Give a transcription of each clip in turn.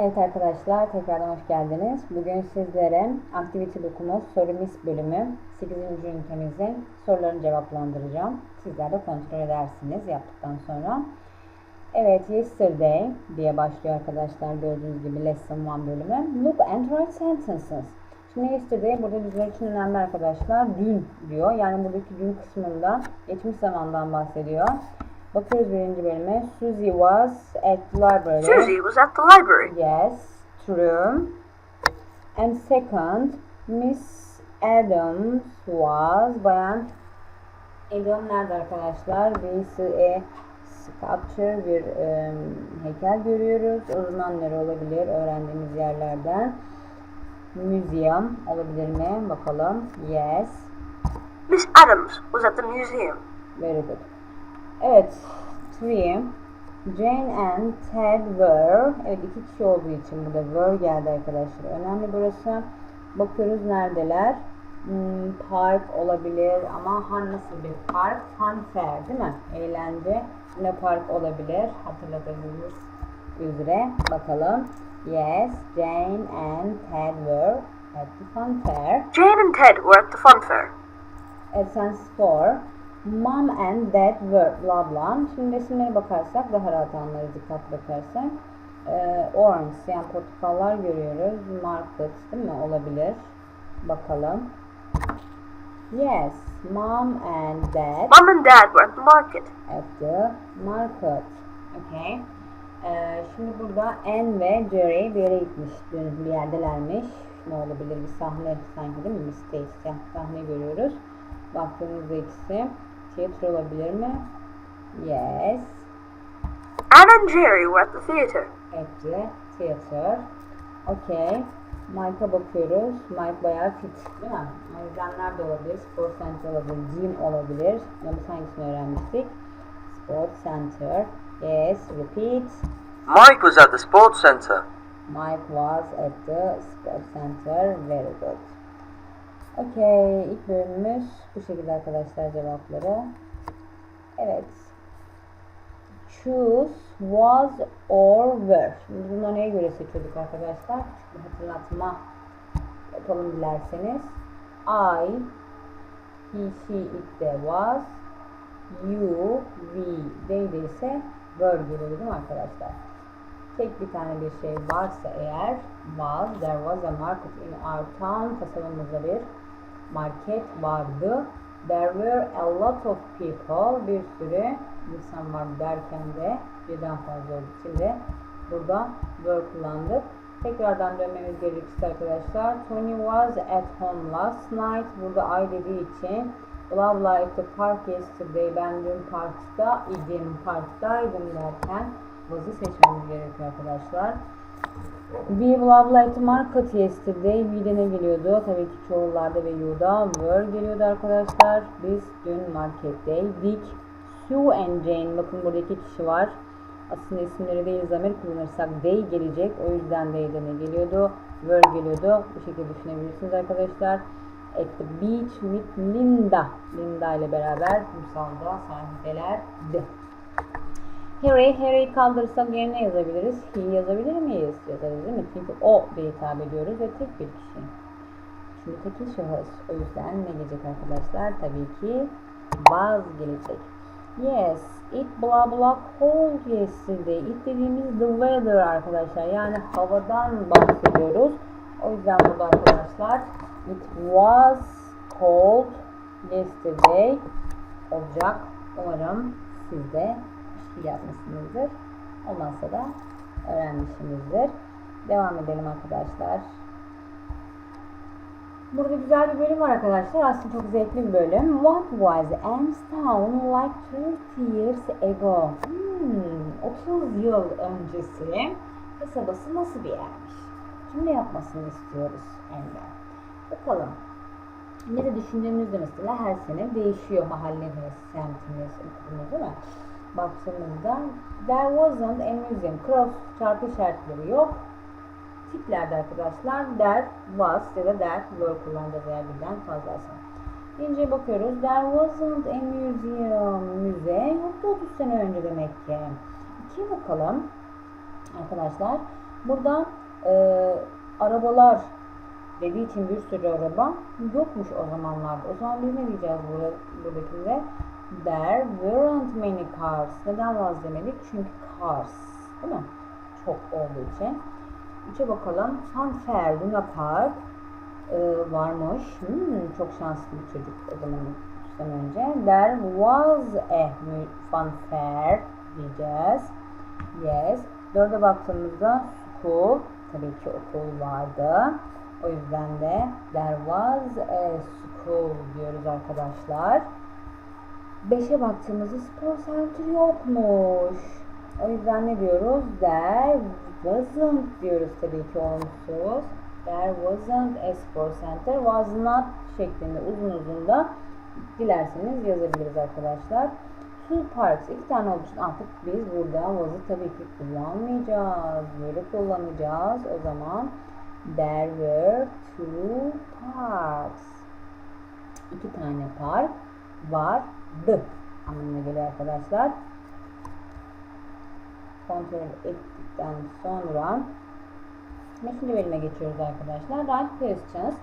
Evet arkadaşlar tekrardan hoş geldiniz. Bugün sizlere aktivite dokumuz soru mis bölümü 8. ünitemizin sorularını cevaplandıracağım. Sizler de kontrol edersiniz yaptıktan sonra. Evet yesterday diye başlıyor arkadaşlar gördüğünüz gibi lesson 1 bölümü. Look and write sentences. Şimdi yesterday burada bizler için önemli arkadaşlar. Dün diyor. Yani buradaki dün kısmında geçmiş zamandan bahsediyor. Bakıyoruz birinci bölüme. Susie was at the library. Susie was at the library. Yes, true. And second, Miss Adams was bayan Adam nerede arkadaşlar? Biz e, sculpture bir e, heykel görüyoruz. O zaman nere olabilir? Öğrendiğimiz yerlerden. Museum olabilir mi? Bakalım. Yes. Miss Adams was at the museum. Very good. Evet. Three. Jane and Ted were. Evet iki kişi olduğu için burada were geldi arkadaşlar. Önemli burası. Bakıyoruz neredeler. Hmm, park olabilir ama han nasıl bir park? Fun fair değil mi? Eğlence. Ne park olabilir? Hatırladığınız üzere. Bakalım. Yes, Jane and Ted were at the fun fair. Jane and Ted were at the fun fair. Essence for Mom and Dad were bla bla. Şimdi resimlere bakarsak daha rahat anlarız dikkat bakarsak. Ee, orange yani portakallar görüyoruz. Market değil mi? Olabilir. Bakalım. Yes, mom and dad Mom and Dad were at the market. at the market. Okay. Ee, şimdi burada Anne ve Jerry bir yere gitmiş. Bir yerdelermiş. Ne olabilir? Bir sahne sanki değil mi? Bir stage sahne görüyoruz. Baktığımızda ikisi. Tiyatro olabilir mi? Yes. Anne and Jerry were at the theater. At the theater. Okay. Mike'a bakıyoruz. Mike bayağı fit değil mi? O yüzden nerede olabilir? Sport Center olabilir. Gym olabilir. Biz hangisini öğrenmiştik? Sport Center. Yes. Repeat. Mike was at the sports centre. Mike was at the sport center. Very good. Okay, ilk bölümümüz bu şekilde arkadaşlar cevapları. Evet. Choose was or were. Şimdi bunu neye göre seçiyorduk arkadaşlar? Küçük bir hatırlatma yapalım dilerseniz. I, he, she, it de was. You, we, they de ise were geliyor değil mi arkadaşlar? tek bir tane bir şey varsa eğer was, there was a market in our town kasabamızda bir market vardı. There were a lot of people, bir sürü insan var derken de birden fazla olduğu için de burada were kullandık. Tekrardan dönmemiz gerekirse arkadaşlar. Tony was at home last night. Burada I dediği için blah blah at the park yesterday. Ben dün parkta idim, parktaydım derken was'ı seçmemiz gerekiyor arkadaşlar. We blah blah market yesterday. We'de ne geliyordu? Tabii ki çoğullarda ve you'da were geliyordu arkadaşlar. Biz dün marketteydik. Sue and Jane. Bakın burada iki kişi var. Aslında isimleri değil zamir kullanırsak they gelecek. O yüzden they'de ne geliyordu? Were geliyordu. Bu şekilde düşünebilirsiniz arkadaşlar. At the beach with Linda. Linda ile beraber kumsalda sahildelerdi. Harry, Harry'i kaldırırsak yerine yazabiliriz. He yazabilir miyiz? Yazarız değil mi? Çünkü o diye hitap ediyoruz ve tek bir kişi. Şimdi tekil şahıs. O yüzden ne gelecek arkadaşlar? Tabii ki was gelecek. Yes, it blah blah cold yesterday. It dediğimiz the weather arkadaşlar. Yani havadan bahsediyoruz. O yüzden burada arkadaşlar it was cold yesterday olacak. Umarım siz de bir yapmışsınızdır. Olmazsa da öğrenmişsinizdir. Devam edelim arkadaşlar. Burada güzel bir bölüm var arkadaşlar. Aslında çok zevkli bir bölüm. What was Anne's town like 30 years ago? Hmm, 30 yıl öncesi kasabası nasıl bir yermiş? Şimdi yapmasını istiyoruz Anne'den. Bakalım. Ne de düşündüğümüzde mesela her sene değişiyor mahallemiz, semtimiz, okulumuz değil mi? Baktığımızda there wasn't a museum. Cross çarpı işaretleri yok. Tiplerde arkadaşlar there was ya da there were kullanacağız eğer birden fazlaysa. İkinciye bakıyoruz. There wasn't a museum. Müze yoktu 30 sene önce demek ki. İkiye bakalım. Arkadaşlar Burada e, arabalar dediği için bir sürü araba yokmuş o zamanlarda. O zaman biz ne diyeceğiz burada, buradakinde? There weren't many cars. Neden was demedik? Çünkü cars. Değil mi? Çok olduğu için. Üçe bakalım. Funfair Luna Park e, varmış. Hmm, çok şanslı bir çocuk o zaman sene önce. There was a funfair diyeceğiz. Yes. Dörde baktığımızda school. Tabii ki okul vardı. O yüzden de there was a school diyoruz arkadaşlar. Beşe baktığımızda spor center yokmuş. O yüzden ne diyoruz? There wasn't diyoruz tabii ki olumsuz. There wasn't a sport center. Was not şeklinde uzun uzun da dilerseniz yazabiliriz arkadaşlar. Two parks iki tane olduğu için artık biz burada was'ı tabii ki kullanmayacağız. Böyle kullanacağız. O zaman there were two parks. İki tane park vardı anlamına geliyor arkadaşlar. Kontrol ettikten sonra Beşinci bölüme geçiyoruz arkadaşlar. Right questions.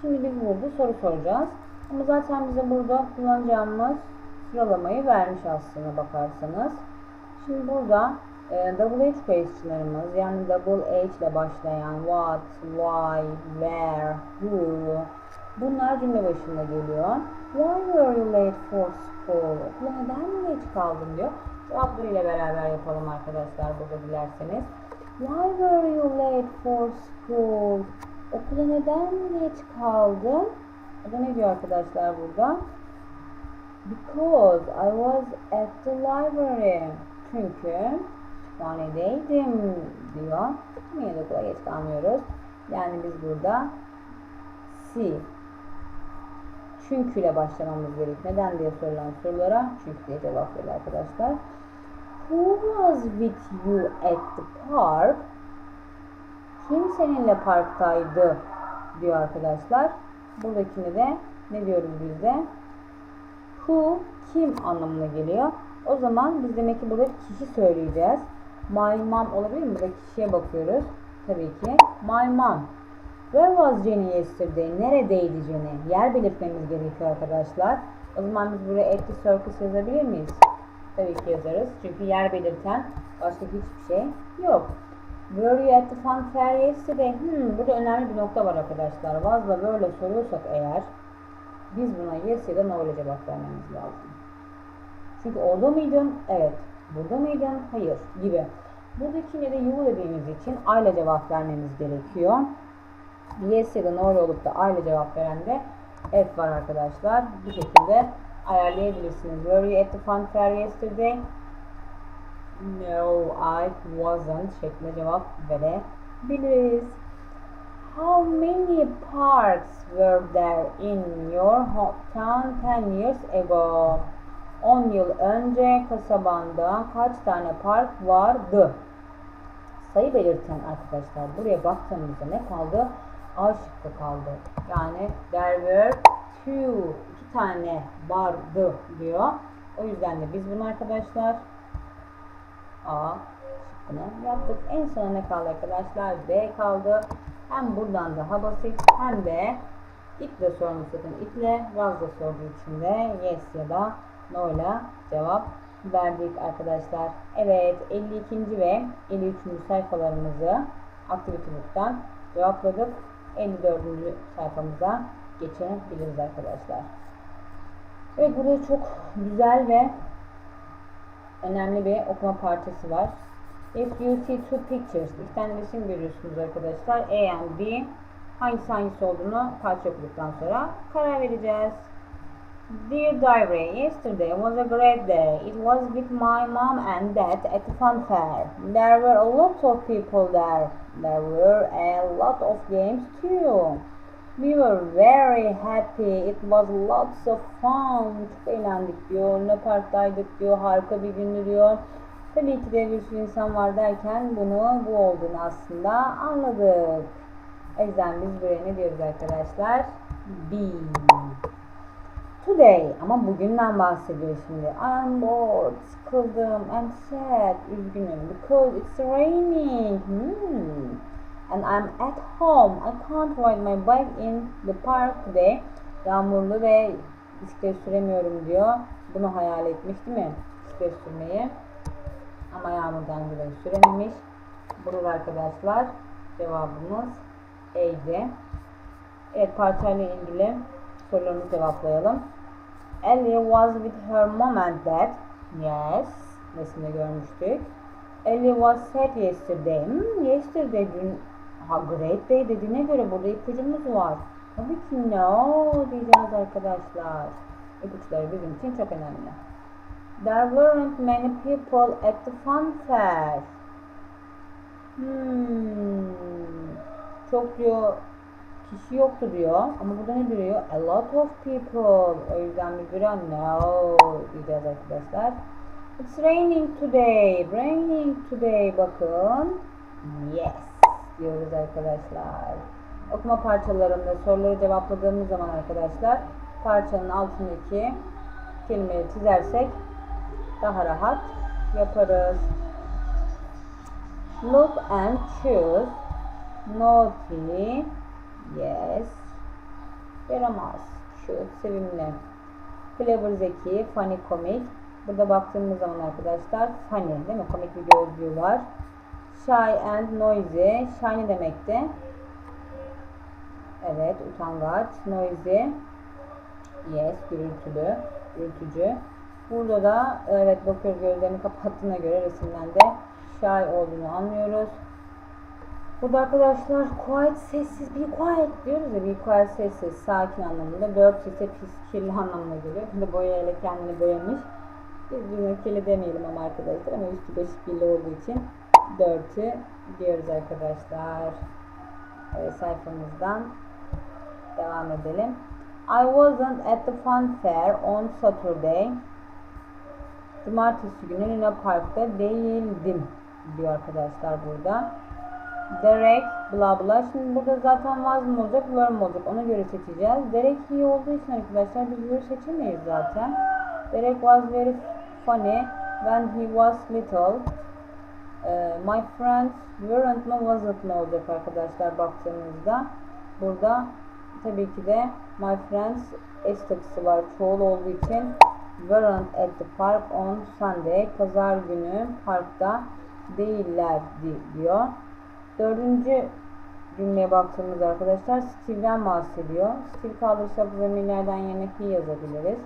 Şimdi biz burada soru soracağız. Ama zaten bize burada kullanacağımız sıralamayı vermiş aslına bakarsanız. Şimdi burada e, double H questionlarımız yani double H ile başlayan what, why, where, who bunlar cümle başında geliyor. Why were you late for school? Okula neden geç kaldın diyor. Cevaplarıyla beraber yapalım arkadaşlar burada dilerseniz. Why were you late for school? Okula neden geç kaldın? O da ne diyor arkadaşlar burada? Because I was at the library. Çünkü kütüphanedeydim diyor. Niye de okula geç kalmıyoruz? Yani biz burada si çünkü ile başlamamız gerek. Neden diye sorulan sorulara çünkü diye cevap veriyor arkadaşlar. Who was with you at the park? Kim seninle parktaydı diyor arkadaşlar. Buradakini de ne diyoruz biz de? Who kim anlamına geliyor. O zaman biz demek ki burada kişi söyleyeceğiz. My mom olabilir mi? Burada kişiye bakıyoruz. Tabii ki. My mom. Where was Jenny yesterday? Neredeydi Jenny? Yer belirtmemiz gerekiyor arkadaşlar. O zaman biz buraya at the circus yazabilir miyiz? Tabii ki yazarız. Çünkü yer belirten başka hiçbir şey yok. Were you at the fun fair yesterday? Hmm, burada önemli bir nokta var arkadaşlar. Was'la böyle soruyorsak eğer biz buna yes ya da no ile cevap vermemiz lazım. Çünkü orada mıydın? Evet. Burada mıydın? Hayır. Gibi. Buradakine de you dediğimiz için I ile cevap vermemiz gerekiyor. Yes ya da no olup da ile cevap veren de F var arkadaşlar. Bu şekilde ayarlayabilirsiniz. Were you at the fun fair yesterday? No, I wasn't şeklinde cevap verebiliriz. How many parks were there in your hometown 10 years ago? 10 yıl önce kasabanda kaç tane park vardı? Sayı belirten arkadaşlar buraya baktığımızda ne kaldı? A şıkkı kaldı. Yani there were two, iki tane vardı diyor. O yüzden de biz bunu arkadaşlar A şıkkını yaptık. En sona ne kaldı arkadaşlar? B kaldı. Hem buradan daha basit hem de iple sormuşsun iple Raz'da sorduğu için de yes ya da no ile cevap verdik arkadaşlar. Evet 52. ve 53. sayfalarımızı Activity Book'tan cevapladık. 54. sayfamıza geçebiliriz arkadaşlar. Evet burada çok güzel ve önemli bir okuma parçası var. If you see two pictures, iki tane resim görüyorsunuz arkadaşlar. A and B. Hangisi hangisi olduğunu parça okuduktan sonra karar vereceğiz. Dear diary, yesterday was a great day. It was with my mom and dad at the fun fair. There were a lot of people there. There were a lot of games too. We were very happy. It was lots of fun. Çok eğlendik diyor. Ne parktaydık diyor. Harika bir gündü diyor. Tabii ki de bir sürü insan var derken bunu bu olduğunu aslında anladık. Biz buraya ne diyoruz arkadaşlar? B. Today ama bugünden bahsediyor şimdi. I'm bored, sıkıldım, and sad, üzgünüm. Because it's raining. Hmm. And I'm at home. I can't ride my bike in the park today. Yağmurlu ve bisiklet süremiyorum diyor. Bunu hayal etmiş değil mi? Bisiklet sürmeyi. Ama yağmurdan dolayı sürememiş. Burada arkadaşlar cevabımız E'ydi. Evet parçayla ilgili sorularımızı cevaplayalım. Ellie was with her mom and dad. Yes. Resimde görmüştük. Ellie was sad yesterday. Hmm, yesterday dün ha, great day dediğine göre burada ipucumuz var. Tabii ki no diyeceğiz arkadaşlar. İpuçları bizim için çok önemli. There weren't many people at the fun fair. Hmm. Çok diyor kişi yoktu diyor. Ama burada ne duruyor? A lot of people. O yüzden bir duran no diyeceğiz arkadaşlar. It's raining today. Raining today. Bakın. Yes diyoruz arkadaşlar. Okuma parçalarında soruları cevapladığımız zaman arkadaşlar parçanın altındaki kelimeyi çizersek daha rahat yaparız. Look and choose. Naughty. Yes. Yaramaz. Cute. Sevimli. Clever zeki. Funny komik. Burada baktığımız zaman arkadaşlar funny değil mi? Komik bir gözlüğü var. Shy and noisy. Shy ne demekti? Evet. Utangaç. Noisy. Yes. Gürültülü. Gürültücü. Burada da evet bakıyoruz gözlerini kapattığına göre resimden de shy olduğunu anlıyoruz. Burada arkadaşlar quiet sessiz, be quiet diyoruz ya, be quiet sessiz, sakin anlamında. Dirt ise kirli anlamına geliyor. Burada boyayla kendini boyamış. Biz bunu kirli demeyelim ama arkadaşlar ama üstü başı kirli olduğu için dirty diyoruz arkadaşlar. Evet, sayfamızdan devam edelim. I wasn't at the fun fair on Saturday. Cumartesi günü Luna Park'ta değildim diyor arkadaşlar burada. Derek bla bla. Şimdi burada zaten was mı olacak, were mi olacak ona göre seçeceğiz. Derek he olduğu için arkadaşlar biz were seçemeyiz zaten. Derek was very funny when he was little. Ee, my friends weren't mı wasn't mı olacak arkadaşlar baktığımızda. Burada tabii ki de my friends s takısı var çoğul olduğu için weren't at the park on Sunday. Pazar günü parkta değiller diyor. Dördüncü cümleye baktığımızda arkadaşlar Steve'den bahsediyor. Steve kaldırsak zemirlerden yerine he yazabiliriz.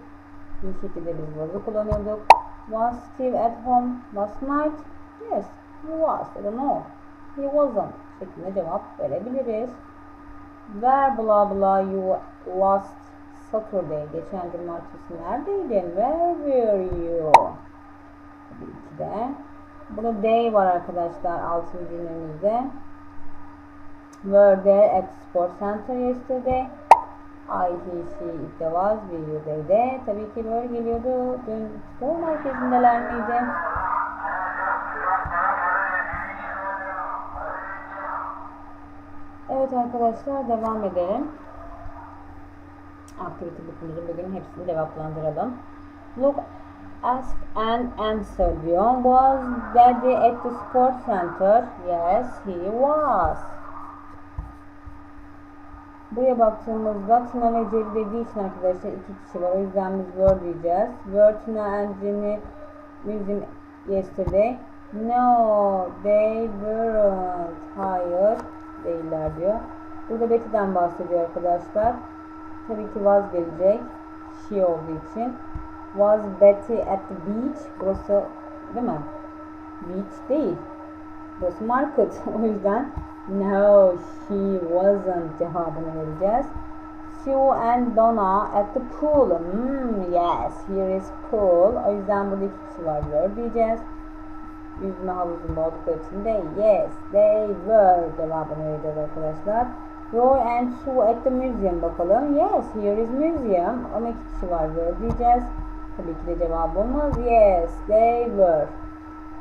Bir şekilde biz bunu kullanıyorduk. Was Steve at home last night? Yes, he was. I don't know. He wasn't. Şeklinde cevap verebiliriz. Where blah blah you last Saturday. Geçen cumartesi neredeydin? Where were you? Tabii ki de. Burada day var arkadaşlar altın cümlemizde. Were there at sport center yesterday? I, he, she, it was, we, you. Tabii ki böyle geliyordu. Dün spor merkezindeler miydi? Evet arkadaşlar devam edelim. Aktivite book'umuzun bugün hepsini cevaplandıralım. Look, ask and answer diyor. Was daddy at the sport center? Yes, he was. Buraya baktığımızda Tina ve Jerry dediği için arkadaşlar iki kişi var. O yüzden biz were diyeceğiz. Were Tina and Jenny museum yesterday? No, they weren't. Hayır, değiller diyor. Burada Betty'den bahsediyor arkadaşlar. Tabii ki was gelecek. She olduğu için. Was Betty at the beach? Burası değil mi? Beach değil. Burası market. O yüzden no she wasn't cevabını vereceğiz. Sue and Donna at the pool. Hmm, yes, here is pool. O yüzden burada iki kişi var diyor diyeceğiz. Yüzme havuzunda oldukları için de yes, they were cevabını vereceğiz arkadaşlar. Roy and Sue at the museum bakalım. Yes, here is museum. Ama iki kişi var diyeceğiz. Tabii ki de cevabımız yes, they were.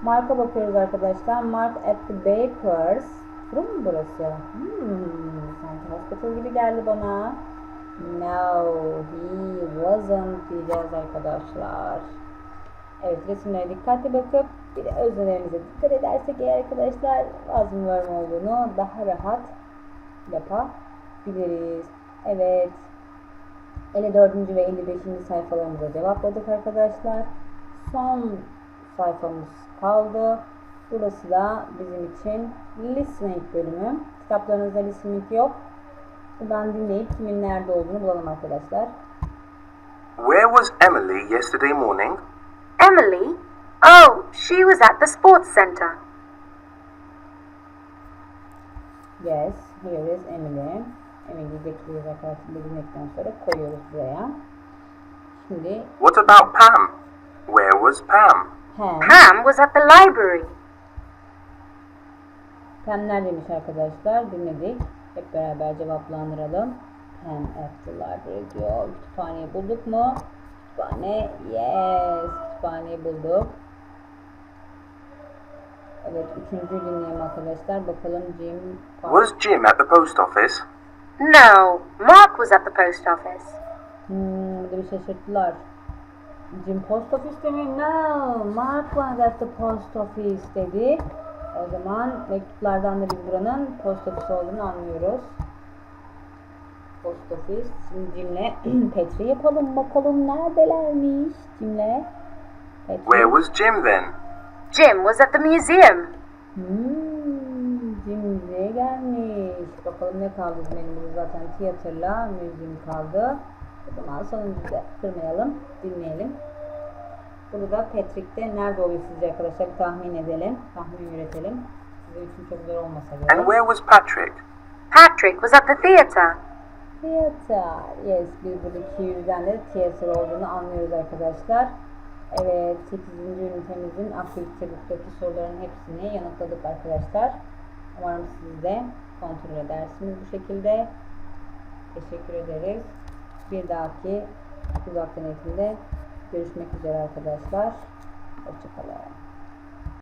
Mark'a bakıyoruz arkadaşlar. Mark at the bakers. Fırın mı burası? Hmm, sanki hospital gibi geldi bana. No, he wasn't diyeceğiz arkadaşlar. Evet resimlere dikkatli bakıp bir de öznelerimize dikkat edersek eğer arkadaşlar var mı olduğunu daha rahat yapabiliriz. Evet. 54. ve 55. sayfalarımıza cevapladık arkadaşlar. Son sayfamız kaldı. Burası da bizim için listening bölümü. Kitaplarınızda listening yok. Buradan dinleyip kimin nerede olduğunu bulalım arkadaşlar. Where was Emily yesterday morning? Emily? Oh, she was at the sports center. Yes, here is Emily. Emily'yi getiriyoruz arkadaşlar dinledikten sonra koyuyoruz buraya. Şimdi What about Pam? Where was Pam? Pam. Pam was at the library. Pam neredeymiş arkadaşlar? Dinledik. Hep beraber cevaplandıralım. Pam at the library diyor. Kütüphaneyi bulduk mu? Kütüphane. Yes. Kütüphaneyi bulduk. Evet. Üçüncü dinleyelim arkadaşlar. Bakalım Jim. Was Jim at the post office? No, Mark was at the post office. Hmm, bir şaşırttılar. Jim post office mi? No, Mark was at the post office dedi. O zaman mektuplardan da biz buranın post office olduğunu anlıyoruz. Post office. Şimdi Jim'le Petri yapalım bakalım neredelermiş Jim'le. Petri. Where was Jim then? Jim was at the museum. Hmm, Jim müzeye gelmiş. Bakalım ne kaldı elimizde zaten tiyatrola müziğim kaldı. O zaman sonuncuyu da kırmayalım, dinleyelim. Burada Patrick'te nerede oluyor sizce arkadaşlar? Bir tahmin edelim, tahmin üretelim. Sizin için çok zor olmasa And gerek. where was Patrick? Patrick was at the theater. Tiyatro. Yes, biz buradaki yüzden de tiyatro olduğunu anlıyoruz arkadaşlar. Evet, 8. ünitemizin aktivite buktaki soruların hepsini yanıtladık arkadaşlar. Umarım siz de kontrol edersiniz bu şekilde. Teşekkür ederiz. Bir dahaki uzaktan eğitimde görüşmek üzere arkadaşlar. Hoşçakalın.